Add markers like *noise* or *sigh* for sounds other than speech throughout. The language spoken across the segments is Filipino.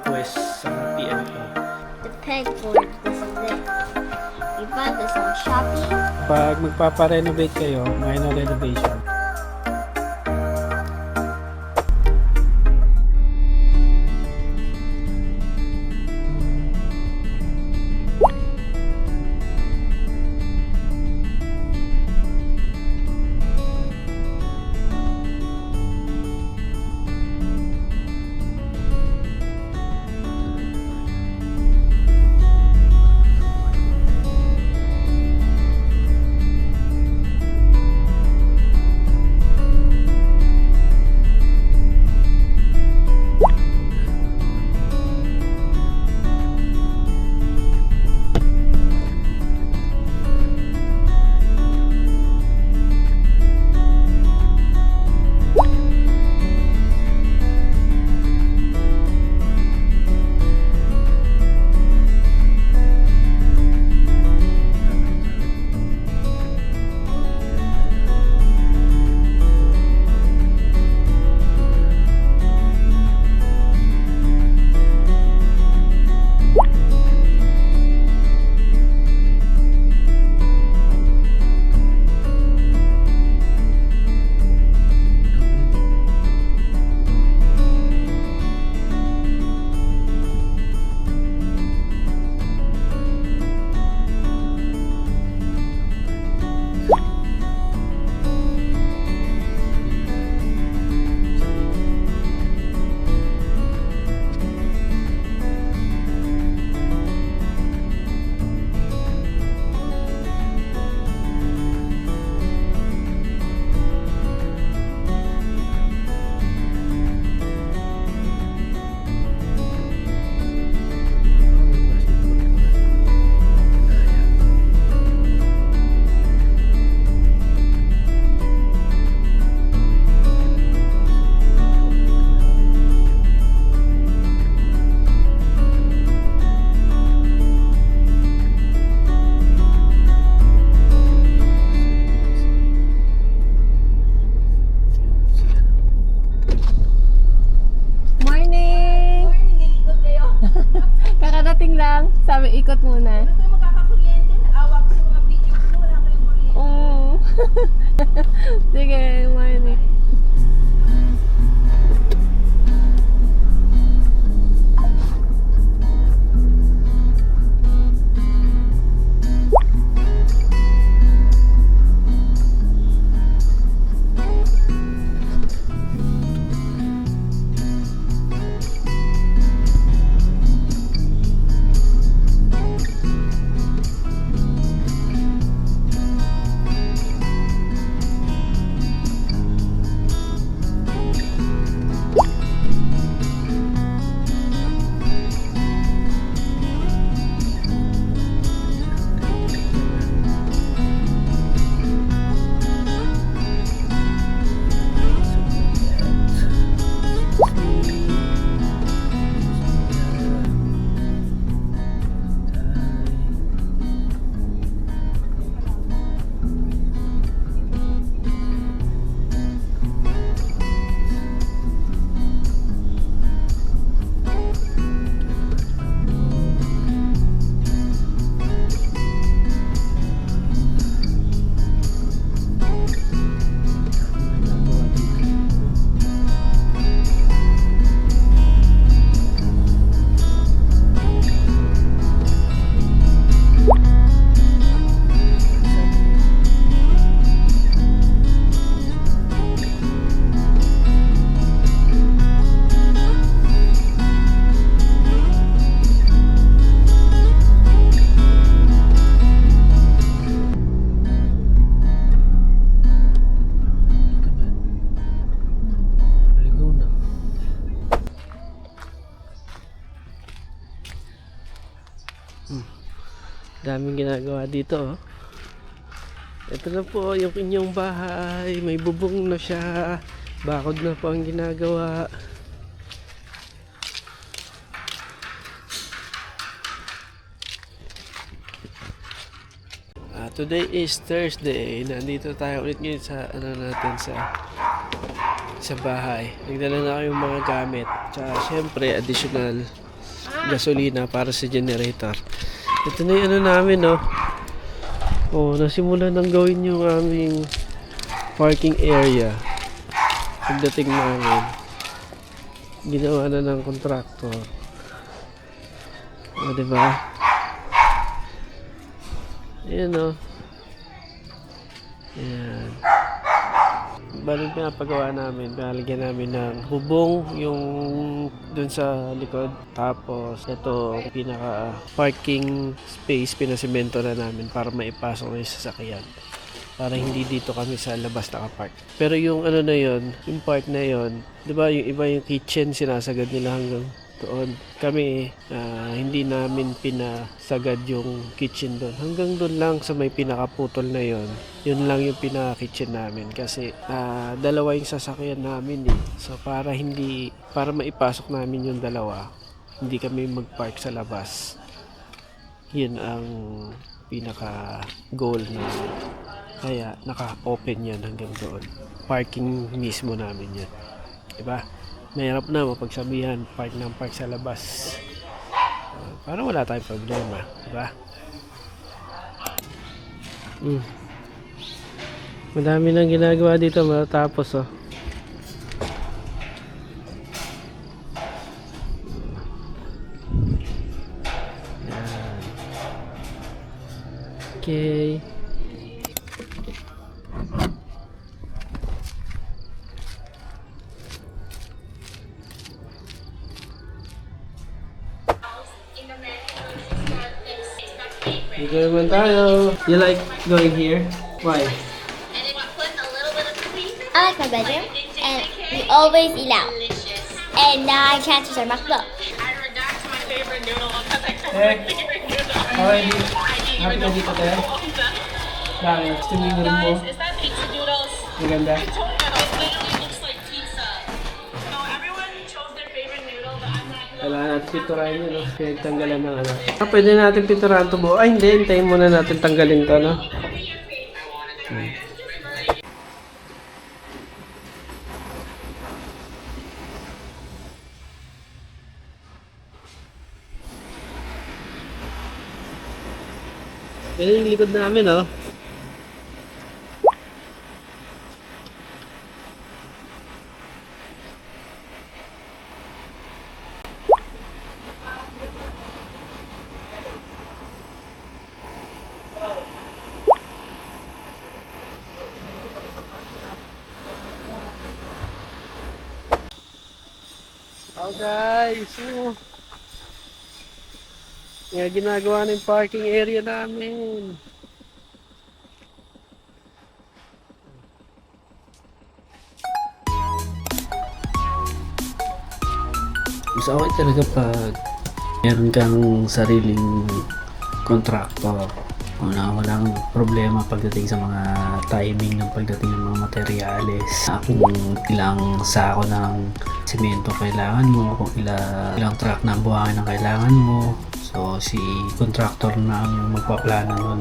request sa PNO. The pegboard, is. We bought this on Shopee. Pag magpapa-renovate kayo, minor renovation, *laughs* Sige, daming ginagawa dito. Oh. Ito na po yung inyong bahay. May bubong na siya. Bakod na po ang ginagawa. Ah, today is Thursday. Nandito tayo ulit ngayon sa ano natin sa sa bahay. Nagdala na ako yung mga gamit. Tsaka syempre additional gasolina para sa generator. Ito na yung ano namin, no? Oh, nasimulan nang gawin yung aming parking area. Pagdating namin, ginawa na ng contractor. O, diba? Ayan, no? Ayan. Bali pinapagawa namin, pinalagyan namin ng bubong yung dun sa likod. Tapos ito pinaka parking space pinasemento na namin para maipasok na yung sasakyan. Para hindi dito kami sa labas nakapark. Pero yung ano na yon, yung part na yon, 'di ba yung iba yung kitchen sinasagad nila hanggang doon. Kami ah, hindi namin pinasagad yung kitchen doon. Hanggang doon lang sa may pinakaputol na yon. Yun lang yung pinaka-kitchen namin kasi ah, dalawa yung sasakyan namin eh. So para hindi para maipasok namin yung dalawa, hindi kami mag-park sa labas. Yun ang pinaka goal namin. Kaya naka-open yan hanggang doon. Parking mismo namin yan. Diba? Mahirap na mapagsabihan, park ng park sa labas. Uh, para wala tayong problema. Diba? Mm. Madami nang ginagawa dito matatapos oh. Okay. Dito naman tayo. You like going here? Why? I like my bedroom, and we always eat out. And now I can't use our MacBook. Eh, okay. *laughs* Happy ka dito, te? Bakit? Gusto mo yung room mo? Is that pizza noodles? Maganda? Natin piturahin yun, no? Pinagtanggalan ng ano. Ah, pwede natin piturahan to buo. Ay, hindi. Hintayin muna natin tanggalin to, no? Hmm. Yan yung likod namin, oh. Oh guys, oh. Nga ginagawa ng parking area namin. Mas okay talaga pag meron kang sariling contractor o na walang problema pagdating sa mga timing ng pagdating ng mga materyales kung ilang sako ng simento kailangan mo kung ilang, ilang truck ng buhangin ang kailangan mo. So si contractor na ang magpaplano nun.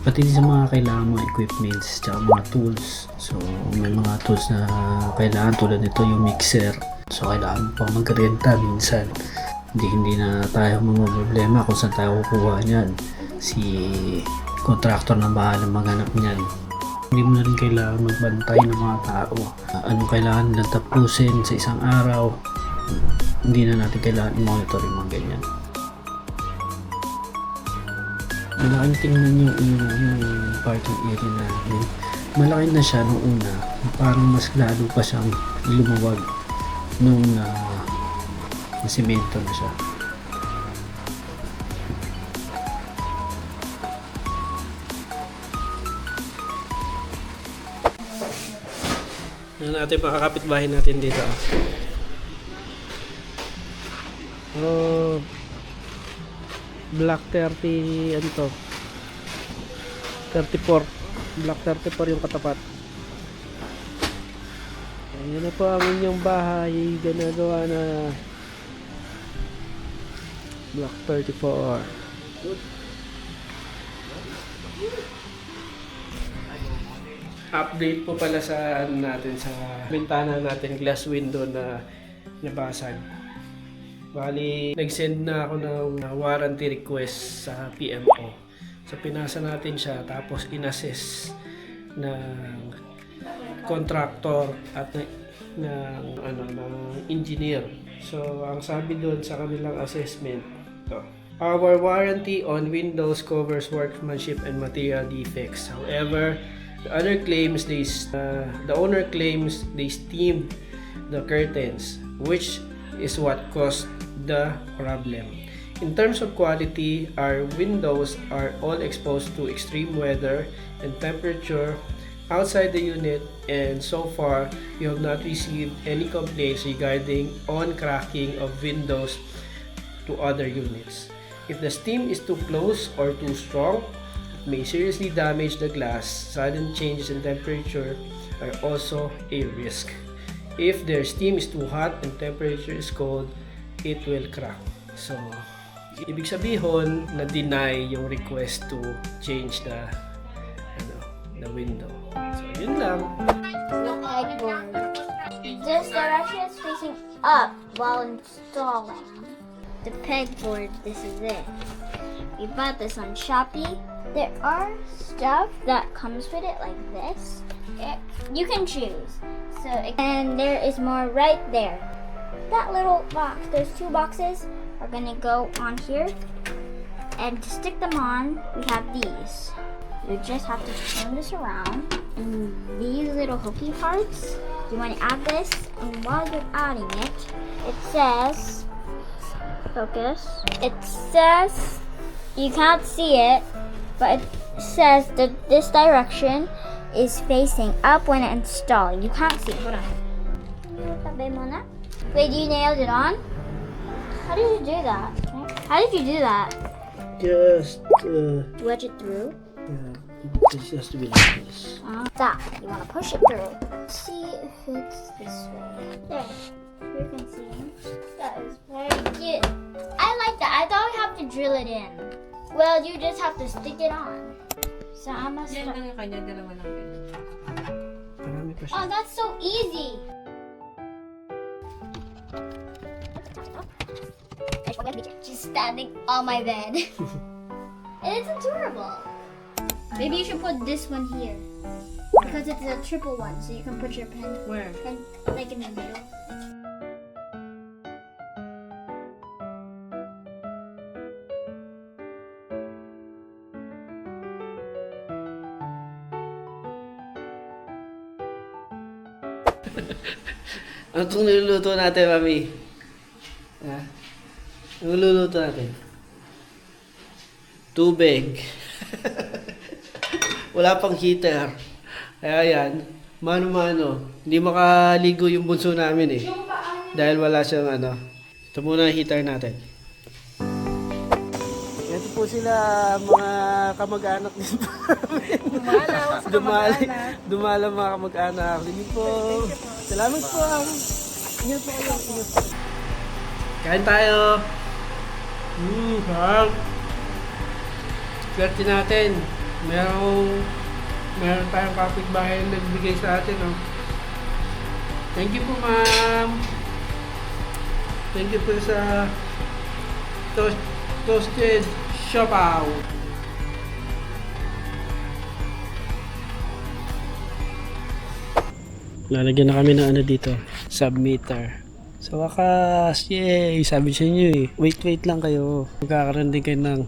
Pati sa mga kailangan mga equipments tsaka mga tools. So may mga tools na kailangan tulad nito yung mixer. So kailangan pa magrenta minsan. Hindi hindi na tayo mga problema kung saan tayo kukuha niyan. Si contractor na bahala maghanap niyan hindi mo na rin kailangan magbantay ng mga tao. Ah, anong kailangan? Nilang tapusin sa isang araw. Hindi na natin kailangan i-monitor yung mga ganyan. Malaking tingnan yung una yung parking area namin malaki na siya nung una. Parang mas lalo pa siyang lumuwag nung na na simento na siya Ano natin mga kapitbahay natin dito. Oh, Black 30 ano to? 34 Black 34 yung katapat. Ayan na po ang inyong bahay. Ginagawa na Black 34 Update po pala sa ano natin sa bintana natin glass window na nabasag Bali, nag-send na ako ng uh, warranty request sa PMO. So, pinasa natin siya tapos inassess ng contractor at ng, ano, ng engineer. So, ang sabi doon sa kanilang assessment, to, Our warranty on Windows covers workmanship and material defects. However, the other claims they uh, the owner claims they steamed the curtains, which is what caused the problem. In terms of quality, our windows are all exposed to extreme weather and temperature outside the unit and so far you have not received any complaints regarding on cracking of windows to other units. If the steam is too close or too strong, may seriously damage the glass. Sudden changes in temperature are also a risk. If their steam is too hot and temperature is cold, it will crack. So, ibig sabihin na deny yung request to change the ano, the window. So, yun lang. Pegboard. This direction is facing up while installing. The pegboard, this is it. We bought this on Shopee. There are stuff that comes with it like this. It, you can choose. So, and there is more right there. That little box, those two boxes, are gonna go on here. And to stick them on, we have these. You just have to turn this around. And these little hooky parts, you want to add this. And while you're adding it, it says, focus. It says, you can't see it, but it says that this direction is facing up when installing. You can't see it. Hold on. Tabi mo na. Wait, you nailed it on? How did you do that? How did you do that? Just, uh, Wedge it through. Yeah. This has to be like this. Uh, that. You want to push it through. See if it's this way. There. You can see. That is very cute. I like that. I thought we have to drill it in. Well, you just have to stick it on. So I'm gonna Yan lang yung kanya, dalawa lang ganyan. Marami pa siya. Oh, that's so easy. Just standing on my bed. *laughs* and it's adorable. Maybe you should put this one here. Because it's a triple one, so you can put your pen, Where? pen like in the middle. Ano itong niluluto natin, Mami? Ha? Ano niluluto natin? Tubig. *laughs* Wala pang heater. Kaya yan, mano-mano. Hindi makaligo yung bunso namin eh. Dahil wala siyang ano. Ito muna ang heater natin. Sila mga kamag-anak dito. Dumalaw sa Dumali, dumala mga kamag-anak. Hindi po. Salamat po. Ingat po kayo. Ingat po. Kain tayo. Mmm, sarap. Swerte natin. Merong, meron tayong kapitbahay na nagbigay sa atin. Oh. Thank you po, ma'am. Thank you po sa toast, toasted siopaw. Lalagyan na kami ng ano dito, submeter. Sa wakas, yay! Sabi sa inyo eh, wait wait lang kayo. Magkakaroon din kayo ng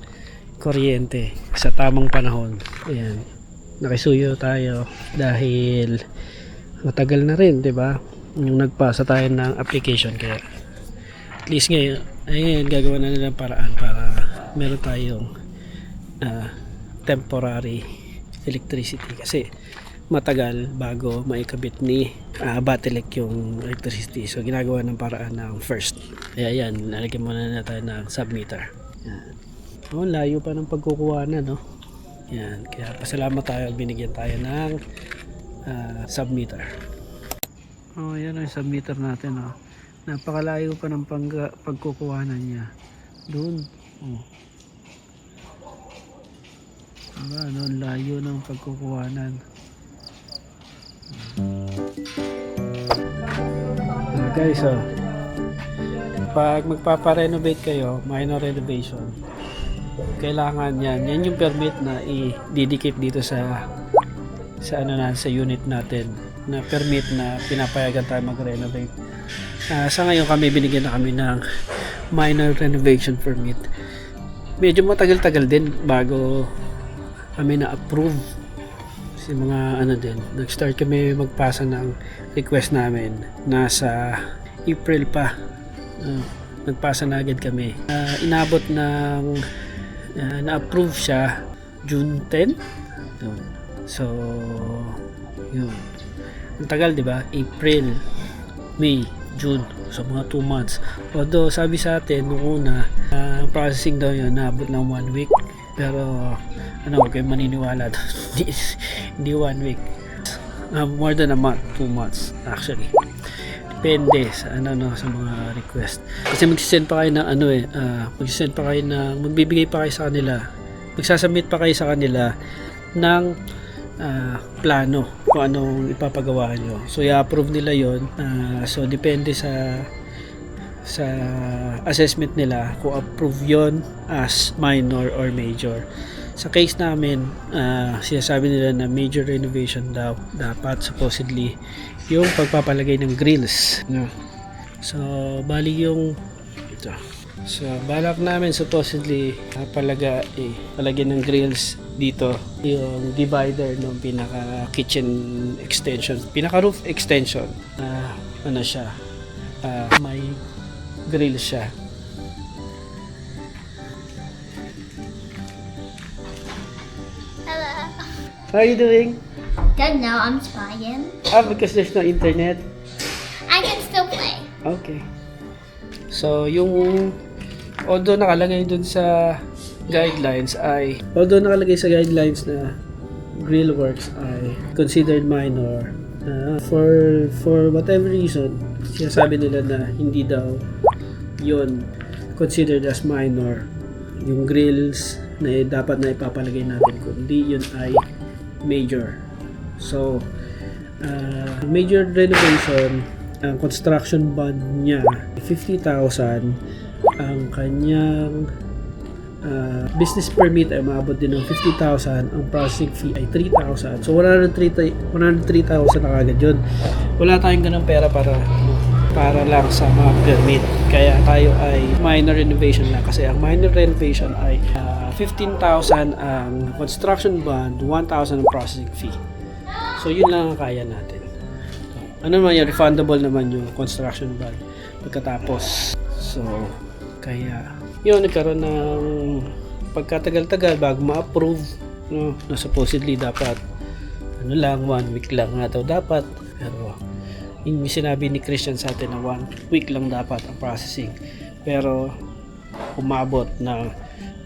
kuryente sa tamang panahon. Ayan. Nakisuyo tayo dahil matagal na rin, 'di ba? Yung nagpasa tayo ng application kaya at least ngayon, ayun, gagawa na nila paraan para meron tayong ah, temporary electricity kasi matagal bago maikabit ni uh, Batelec yung electricity. So ginagawa ng paraan ng first. Kaya yan, nalagyan muna na tayo ng submeter. Yan. Oh, layo pa ng pagkukuha na, no? Yan. Kaya pasalamat tayo binigyan tayo ng ah, submeter. Oh, yan ang submeter natin, oh. Napakalayo pa ng pagkukuhanan niya. Doon. Oh. Diba, ano, layo ng pagkukuhanan. Ah, guys, oh. pag magpapa-renovate kayo, minor renovation, kailangan yan. Yan yung permit na i-didikit dito sa sa ano na sa unit natin na permit na pinapayagan tayo mag-renovate. Ah, sa ngayon kami binigyan na kami ng minor renovation permit. Medyo matagal-tagal din bago kami na-approve si mga ano din. Nag-start kami magpasa ng request namin nasa April pa. Ah, nagpasa na agad kami. Ah, inabot ng ah, na-approve siya June 10. Yun. So, yun. Ang tagal, di ba? April, May, June. So, mga 2 months. Although, sabi sa atin, nung una, ang processing daw yun, naabot ng 1 week. Pero, ano, huwag kayong maniniwala doon. *laughs* hindi, hindi 1 week. Ah, more than a month, 2 months, actually. Depende sa ano no sa mga request. Kasi magsisend pa kayo ng ano eh, ah, magsisend pa kayo ng magbibigay pa kayo sa kanila. Magsasubmit pa kayo sa kanila ng ah, plano kung anong ipapagawa nyo. So i-approve nila 'yon. Ah, so depende sa sa assessment nila kung approve 'yon as minor or major. Sa case namin, ah, sinasabi nila na major renovation daw dapat supposedly yung pagpapalagay ng grills. No? So, bali yung ito. So, balak namin supposedly uh, palaga, eh, palagyan ng grills dito yung divider ng pinaka kitchen extension pinaka roof extension Ah, ano siya ah, may grill siya Hello. how are you doing? Don't know, I'm spying. ah because there's no internet I can still play. Okay. So, yung although nakalagay dun sa guidelines ay although nakalagay sa guidelines na grill works ay considered minor uh, for for whatever reason sinasabi nila na hindi daw yon considered as minor. Yung grills na eh, dapat na ipapalagay natin kundi yun ay major. So uh, major renovation ang construction bond niya 50,000 ang kanyang ah, business permit ay maabot din ng 50,000 ang processing fee ay 3,000 so 103 103,000 na kagad yun. Wala tayong ganang pera para para lang sa mga permit. Kaya tayo ay minor renovation lang kasi ang minor renovation ay ah, 15,000 ang construction bond 1,000 ang processing fee. So yun lang ang kaya natin. Ano naman yun, refundable naman yung construction bond pagkatapos. So, kaya, yun, nagkaroon ng pagkatagal-tagal bago ma-approve, no, na supposedly dapat, ano lang, one week lang nga daw dapat. Pero, yung sinabi ni Christian sa atin na one week lang dapat ang processing. Pero, umabot na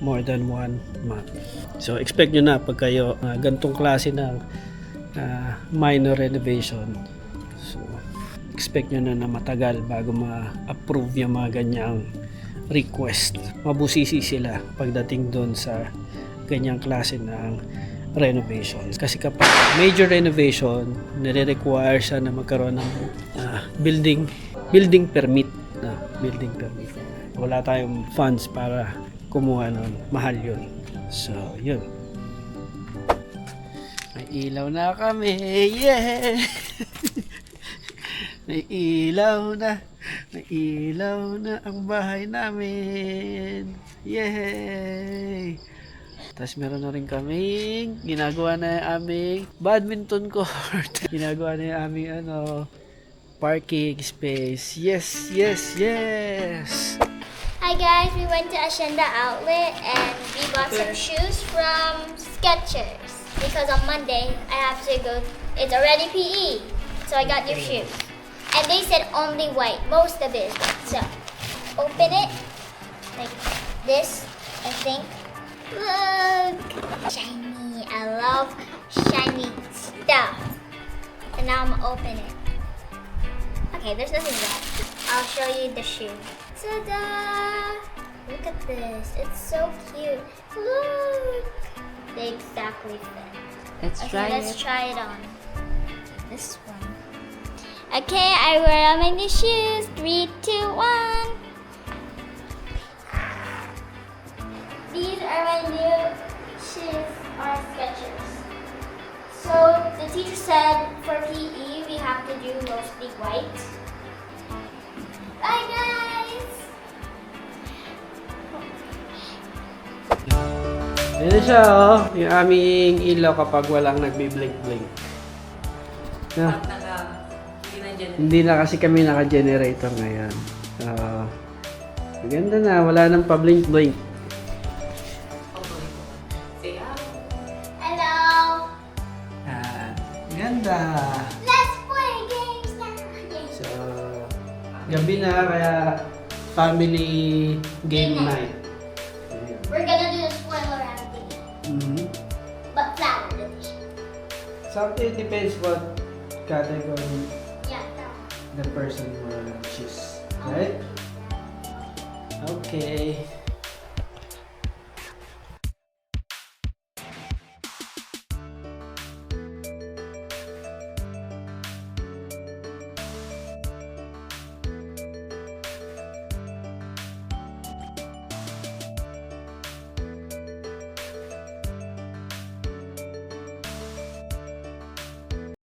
more than one month. So, expect nyo na pag kayo uh, gantong klase ng ah, minor renovation, So, expect nyo na na matagal bago ma-approve yung mga ganyang request. Mabusisi sila pagdating doon sa ganyang klase ng renovation. Kasi kapag major renovation, nire-require siya na magkaroon ng ah, building building permit na building permit. Wala tayong funds para kumuha nun. Mahal yun. So, yun. May ilaw na kami. Yeah! *laughs* May ilaw na. May ilaw na ang bahay namin. Yay! Tapos meron na rin kaming ginagawa na yung aming badminton court. *laughs* ginagawa na yung aming ano, parking space. Yes, yes, yes! Hi guys, we went to Ashenda Outlet and we bought some shoes from Skechers because on Monday I have to go. It's already PE, so I got new shoes. And they said only white. Most of it is white. So open it like this. I think. Look, shiny. I love shiny stuff. And now I'm gonna open it. Okay, there's nothing left. I'll show you the shoe. Ta-da! Look at this. It's so cute. Look! They exactly fit. Let's Okay, try let's it. try it on. This. Okay, I wear all my new shoes. Three, two, one. These are my new shoes on Skechers. So the teacher said for PE we have to do mostly white. Bye guys. Ayan siya oh, yung aming ilaw kapag walang nagbi-blink-blink. Yeah. Naka, hindi na kasi kami naka-generator ngayon. So, maganda na. Wala nang pa-blink-blink. Say ah. Hello! Ah, ganda. Let's play games now! Yay. So, gabi na kaya family game Game night. We're gonna do the spoiler round Mhm. but flower edition. Something depends what category. The person will choose. Right? Okay.